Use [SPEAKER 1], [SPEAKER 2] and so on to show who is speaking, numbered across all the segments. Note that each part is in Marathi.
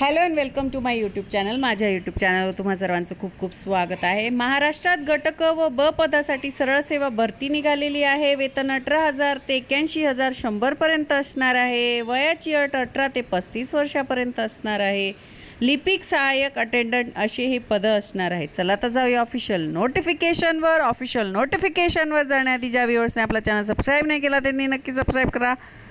[SPEAKER 1] Hello and welcome to my YouTube channel. माझ्या यूट्यूब चॅनलवर तुम्हा सर्वांचं खूप खूप स्वागत आहे. महाराष्ट्रात घटक व ब पदासाठी सरळ सेवा भरती निघालेली आहे. वेतन अठरा हजार ते एक्याऐंशी हजार शंभरपर्यंत असणार आहे. वयाची अट अठरा ते पस्तीस वर्षापर्यंत असणार आहे. लिपिक सहाय्यक अटेंडंट असे हे पदं असणार आहेत. चला तर जाऊया ऑफिशियल नोटिफिकेशनवर ऑफिशियल नोटिफिकेशनवर जाण्याआधी ज्या व्ह्युअर्सने आपला चॅनल सबस्क्राईब नाही केला त्यांनी नक्की सबस्क्राईब करा.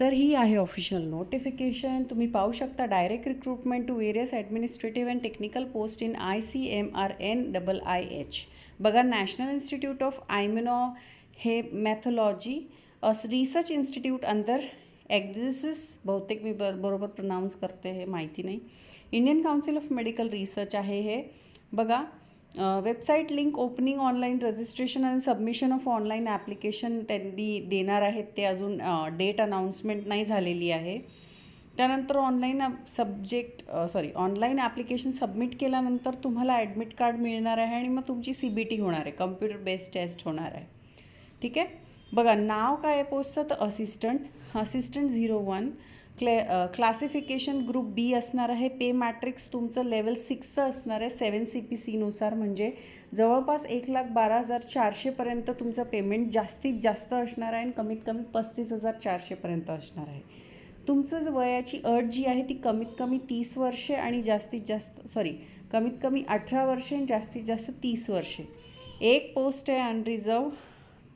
[SPEAKER 1] तर ही आहे ऑफिशियल नोटिफिकेशन तुम्ही पाहू शकता direct recruitment to various administrative and technical post in I C M R N double I H बघा national institute of immunohaematology research institute अंदर ॲग्झिसिस बहुतेक मी ब बरोबर प्रनाऊन्स करते हे माहिती नाही. Indian council of medical research आहे हे. बघा website link opening online registration आणि सबमिशन ऑफ ऑनलाईन ॲप्लिकेशन त्यांनी देणार आहेत. ते अजून डेट अनाऊन्समेंट नाही झालेली आहे. त्यानंतर online subject sorry online application submit केल्यानंतर तुम्हाला ॲडमिट कार्ड मिळणार आहे आणि मग तुमची सी बी टी होणार आहे. कम्प्युटर बेस्ड टेस्ट होणार आहे. ठीक आहे? बघा नाव काय आहे पोस्टचं तर असिस्टंट असिस्टंट झिरो वन क्ले क्लासिफिकेशन ग्रुप बी असणार आहे. पे मॅट्रिक्स तुमचं लेवल सिक्सचं असणार आहे. सेवन सी पी सीनुसार म्हणजे जवळपास एक लाख बारा हजार चारशेपर्यंत तुमचं पेमेंट जास्तीत जास्त असणार आहे आणि कमीत कमी पस्तीस हजार चारशेपर्यंत असणार आहे. तुमचं वयाची अट जी आहे ती कमीत कमी तीस वर्षे आणि जास्तीत जास्त सॉरी कमीत कमी अठरा वर्षे आणि जास्तीत जास्त तीस वर्षे. एक पोस्ट आहे अनरिझर्व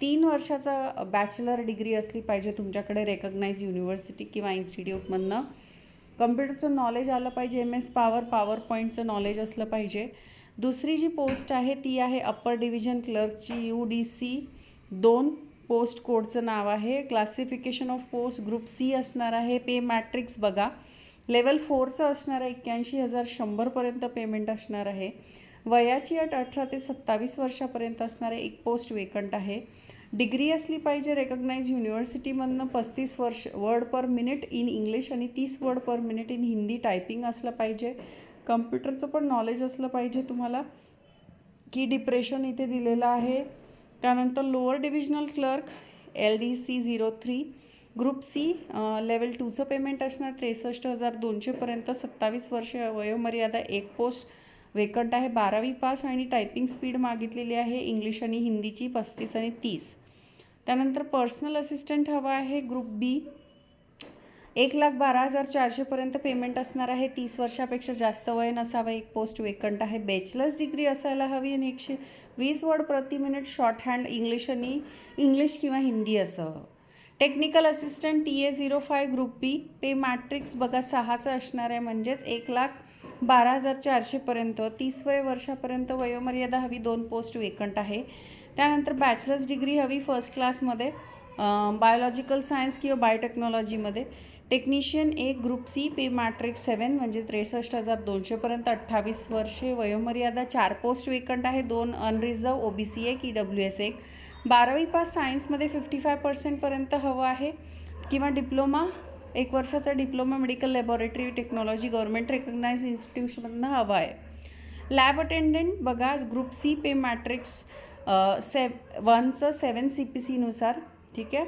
[SPEAKER 1] तीन वर्षाचा बॅचलर डिग्री असली पाहिजे तुमच्याकडे रेकग्नाइज युनिव्हर्सिटी किंवा इन्स्टिट्यूटमधनं कम्प्युटरचं नॉलेज आलं पाहिजे एम एस पॉवर पॉवर पॉईंटचं नॉलेज असलं पाहिजे. दुसरी जी पोस्ट आहे ती आहे अप्पर डिव्हिजन क्लर्कची यू डी सी दोन पोस्ट कोडचं नाव आहे. Classification of post group C असणार आहे. पे मॅट्रिक्स बघा. लेवल फोरचं असणार आहे एक्क्याऐंशी हजार शंभरपर्यंत पेमेंट असणार आहे. वयाची अट अठरा ते सत्तावीस वर्षापर्यंत असणारे एक पोस्ट वेकंट आहे. डिग्री असली पाहिजे रेकग्नाइज युनिव्हर्सिटीमधनं पस्तीस वर्ष word per minute in English आणि तीस word per minute in Hindi typing असलं पाहिजे. कम्प्युटरचं पण नॉलेज असलं पाहिजे तुम्हाला. की डिप्रेशन इथे दिलेलं आहे. त्यानंतर lower divisional clerk L D C zero three group C level टूचं payment असणार त्रेसष्ट हजार दोनशेपर्यंत सत्तावीस वर्ष वयोमर्यादा एक पोस्ट वेकंट आहे बारावी पास आणि टायपिंग स्पीड मागितलेली आहे इंग्लिश आणि हिंदीची पस्तीस आणि तीस. त्यानंतर पर्सनल असिस्टंट हवा आहे ग्रुप बी एक लाख बारा हजार चारशेपर्यंत पेमेंट असणार आहे. तीस वर्षापेक्षा जास्त वय नसावं. एक पोस्ट वेकंट आहे. बॅचलर्स डिग्री असायला हवी आणि एकशे वीस वर्ड प्रति मिनिट शॉर्ट हँड इंग्लिश आणि इंग्लिश किंवा हिंदी असावं technical assistant T A zero five group B pay matrix बघा सहाचं असणार आहे. म्हणजेच एक लाख बारा हजार चारशेपर्यंत तीस वय वर्षापर्यंत वयोमर्यादा हवी दोन पोस्ट वेकंट आहे. त्यानंतर बॅचलर्स डिग्री हवी फर्स्ट क्लासमध्ये बायोलॉजिकल सायन्स किंवा बायोटेक्नॉलॉजीमध्ये. टेक्निशियन एक group C pay matrix seven म्हणजे त्रेसष्ट हजार दोनशेपर्यंत अठ्ठावीस वर्षे वयोमर्यादा चार पोस्ट वेकंट आहे दोन अनरिझर्व ओ बी सी एक ई डब्ल्यू एस एक. बारावी पास सायन्समध्ये फिफ्टी फाय पर्सेंटपर्यंत हवं आहे किंवा डिप्लोमा एक वर्षाचा diploma medical laboratory technology government recognise इन्स्टिट्यूशनमधनं हवा आहे. लॅब अटेंडंट बघा group C pay matrix seven वनचं seven C P सीनुसार ठीक आहे?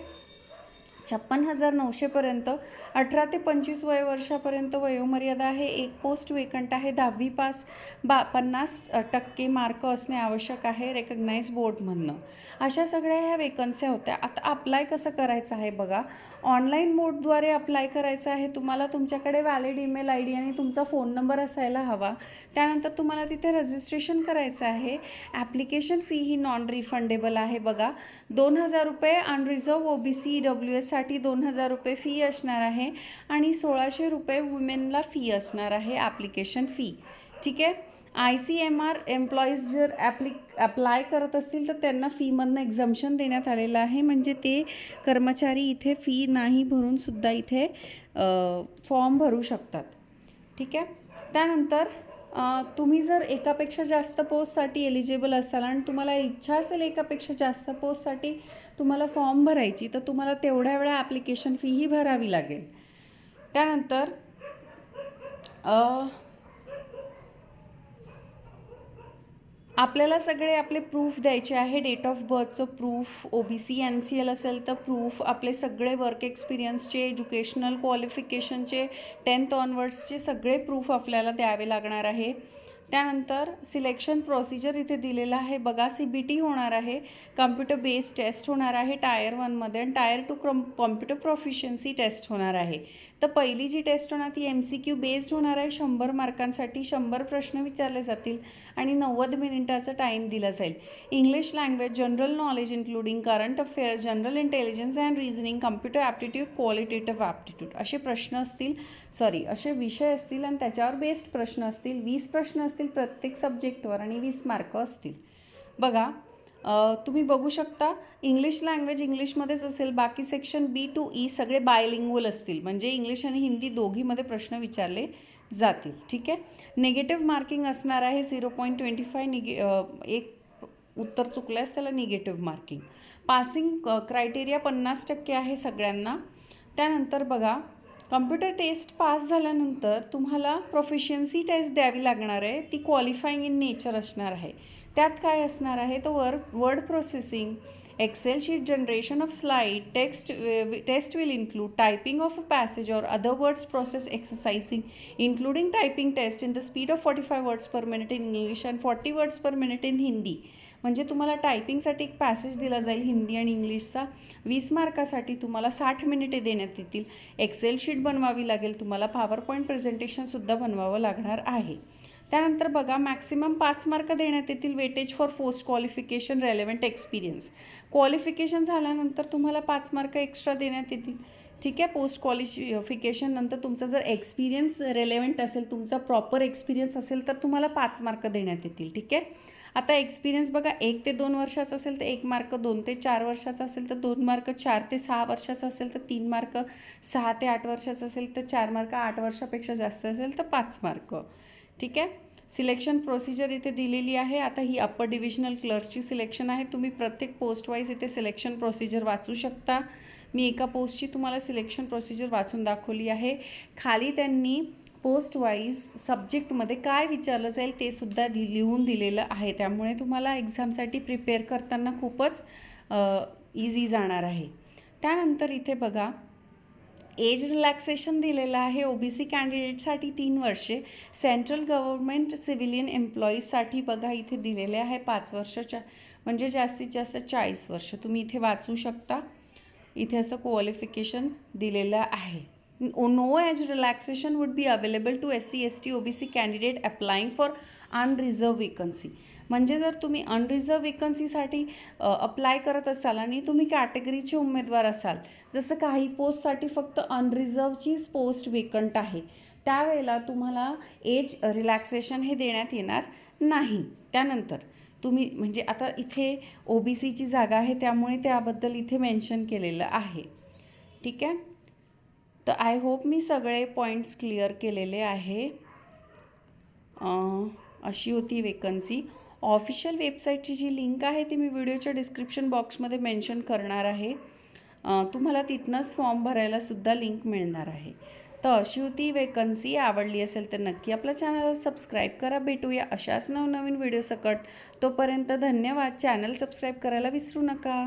[SPEAKER 1] छप्पन हजार नऊशेपर्यंत अठरा ते पंचवीस वय वर्षापर्यंत वयोमर्यादा आहे. एक पोस्ट वेकंट आहे. दहावी पास बा पन्नास टक्के मार्क असणे आवश्यक आहे. रेकग्नाइज बोर्डमधनं अशा सगळ्या ह्या वेकन्स्या होत्या. आता अप्लाय कसं करायचं आहे बघा. ऑनलाईन मोडद्वारे अप्लाय करायचं आहे. तुम्हाला तुमच्याकडे व्हॅलिड ईमेल आय डी आणि तुमचा फोन नंबर असायला हवा. त्यानंतर तुम्हाला तिथे रजिस्ट्रेशन करायचं आहे. ॲप्लिकेशन फी ही नॉन रिफंडेबल आहे बघा. दोन हजार रुपये unreserved O B C W S एससाठी दोन हजार रुपये फी असणार आहे आणि सोळाशे रुपये वुमेनला फी असणार आहे ॲप्लिकेशन फी ठीक आहे? I C M R employees जर ॲप्लिक अप्लाय करत असतील तर त्यांना फीमधनं एक्झम्शन देण्यात आलेलं आहे. म्हणजे ते कर्मचारी इथे फी नाही भरूनसुद्धा इथे फॉर्म भरू शकतात. ठीक आहे? त्यानंतर तुम्ही जर एकापेक्षा जास्त पोस्टसाठी एलिजिबल असाल आणि तुम्हाला इच्छा असेल एकापेक्षा जास्त पोस्टसाठी तुम्हाला फॉर्म भरायची तर तुम्हाला तेवढ्या वेळा ॲप्लिकेशन फीही भरावी लागेल. त्यानंतर आपल्याला सगळे आपले प्रूफ द्यायचे आहे. Date of बर्थचं proof O B C N C L असेल तर प्रूफ आपले सगळे वर्क एक्सपिरियन्सचे एज्युकेशनल क्वालिफिकेशनचे टेन्थ ऑनवर्ड्सचे सगळे प्रूफ आपल्याला द्यावे लागणार आहे. त्यानंतर सिलेक्शन प्रोसिजर इथे दिलेलं आहे. बघा सी बी टी होणार आहे कम्प्युटर बेस्ड टेस्ट होणार आहे टायर वनमध्ये आणि टायर टू क्रम कॉम्प्युटर प्रोफिशियन्सी टेस्ट होणार आहे. तर पहिली जी टेस्ट होणार ती एम सी क्यू बेस्ड होणार आहे. शंभर मार्कांसाठी शंभर प्रश्न विचारले जातील आणि नव्वद मिनिटाचा टाईम दिला जाईल. English language general knowledge including current affair general intelligence and reasoning computer aptitude qualitative aptitude असे प्रश्न असतील. सॉरी असे विषय असतील आणि त्याच्यावर बेस्ड प्रश्न असतील वीस प्रश्न असतील प्रत्येक सब्जेक्टवर आणि वीस मार्क असतील. बघा तुम्ही बघू शकता इंग्लिश लँग्वेज इंग्लिशमध्येच असेल बाकी सेक्शन बी टू ई सगळे बायलिंग्वल असतील. म्हणजे इंग्लिश आणि हिंदी दोघीमध्ये प्रश्न विचारले जातील. ठीक आहे? निगेटिव्ह मार्किंग असणार आहे झिरो पॉईंट ट्वेंटी फाय निगे एक उत्तर चुकल्यास त्याला निगेटिव्ह मार्किंग पासिंग क्रायटेरिया पन्नास टक्के आहे सगळ्यांना. त्यानंतर बघा कम्प्युटर टेस्ट पास झाल्यानंतर तुम्हाला प्रोफिशियन्सी टेस्ट द्यावी लागणार आहे. ती क्वालिफाईंग इन नेचर असणार आहे. त्यात काय असणार आहे? तर work word processing Excel sheet generation of slide text test will include typing of a passage or other words process exercising including typing test in the speed of 45 words per minute in English and 40 words per minute in Hindi म्हणजे तुम्हाला टायपिंगसाठी एक पॅसेज दिला जाईल हिंदी आणि इंग्लिशचा. वीस मार्कासाठी तुम्हाला साठ मिनिटे देण्यात येतील. एक्सेल शीट बनवावी लागेल. तुम्हाला पॉवर पॉईंट प्रेझेंटेशनसुद्धा बनवावं लागणार आहे. त्यानंतर बघा मॅक्सिमम पाच मार्क देण्यात येतील weightage for post qualification relevant experience qualification झाल्यानंतर तुम्हाला पाच मार्क एक्स्ट्रा देण्यात येतील. ठीक आहे? पोस्ट क्वालिफिकेशन नंतर तुमचा जर एक्सपिरियन्स रेलेवंट असेल तुमचा प्रॉपर एक्सपिरियन्स असेल तर तुम्हाला पाच मार्क देण्यात येतील. ठीक आहे? आता एक्सपिरियन्स बघा एक ते दोन वर्षाचा असेल तर एक मार्क दोन ते चार वर्षाचा असेल तर दोन मार्क चार ते सहा वर्षाचा असेल तर तीन मार्क सहा ते आठ वर्षाचा असेल तर चार मार्क आठ वर्षापेक्षा जास्त असेल तर पाच मार्क ठीक आहे? सिलेक्शन प्रोसिजर इथे दिलेली आहे. आता ही अप्पर डिव्हिजनल क्लर्कची सिलेक्शन आहे. तुम्ही प्रत्येक पोस्ट वाईज इथे सिलेक्शन प्रोसिजर वाचू शकता. मी एका पोस्टची तुम्हाला सिलेक्शन प्रोसिजर वाचून दाखवली आहे. खाली त्यांनी पोस्ट वाईज सब्जेक्टमध्ये काय विचारलं जाईल ते सुद्धा दि लिहून दिलेलं आहे. त्यामुळे तुम्हाला एक्झामसाठी प्रिपेअर करताना खूपच इझी जाणार आहे. त्यानंतर इथे बघा एज रिलॅक्सेशन दिलेलं आहे ओ बी सी कॅन्डिडेटसाठी तीन वर्षे. सेंट्रल गव्हर्मेंट सिव्हिलियन एम्प्लॉईजसाठी बघा इथे दिलेले आहे पाच वर्षाच्या म्हणजे जास्तीत जास्त चाळीस वर्ष. तुम्ही इथे वाचू शकता. इथे असं क्वालिफिकेशन दिलेलं आहे. No age relaxation would be available to S C S T O B C candidate applying for unreserved vacancy म्हणजे जर तुम्ही अनरिझर्व वेकन्सीसाठी अप्लाय करत असाल आणि तुम्ही कॅटेगरीचे उमेदवार असाल जसं काही पोस्टसाठी फक्त अनरिझर्वचीच पोस्ट वेकंट आहे त्यावेळेला तुम्हाला एज रिलॅक्सेशन हे देण्यात येणार नाही. त्यानंतर तुम्ही म्हणजे आता इथे ओ बी सीची जागा आहे त्यामुळे त्याबद्दल इथे मेन्शन केलेलं आहे. ठीक आहे? तर आय होप मी सगळे पॉईंट्स क्लिअर केलेले आहे. अशी होती वेकन्सी ऑफिशियल वेबसाईटची जी लिंक आहे ती मी व्हिडिओच्या डिस्क्रिप्शन बॉक्समध्ये मेन्शन करणार आहे. तुम्हाला तिथनंच फॉर्म भरायला सुद्धा लिंक मिळणार आहे. तर अशी होती वेकन्सी आवडली असेल तर नक्की आपल्या चॅनलला सबस्क्राईब करा. भेटूया अशाच नवनवीन व्हिडिओ सकट. तोपर्यंत धन्यवाद. चॅनल सबस्क्राईब करायला विसरू नका.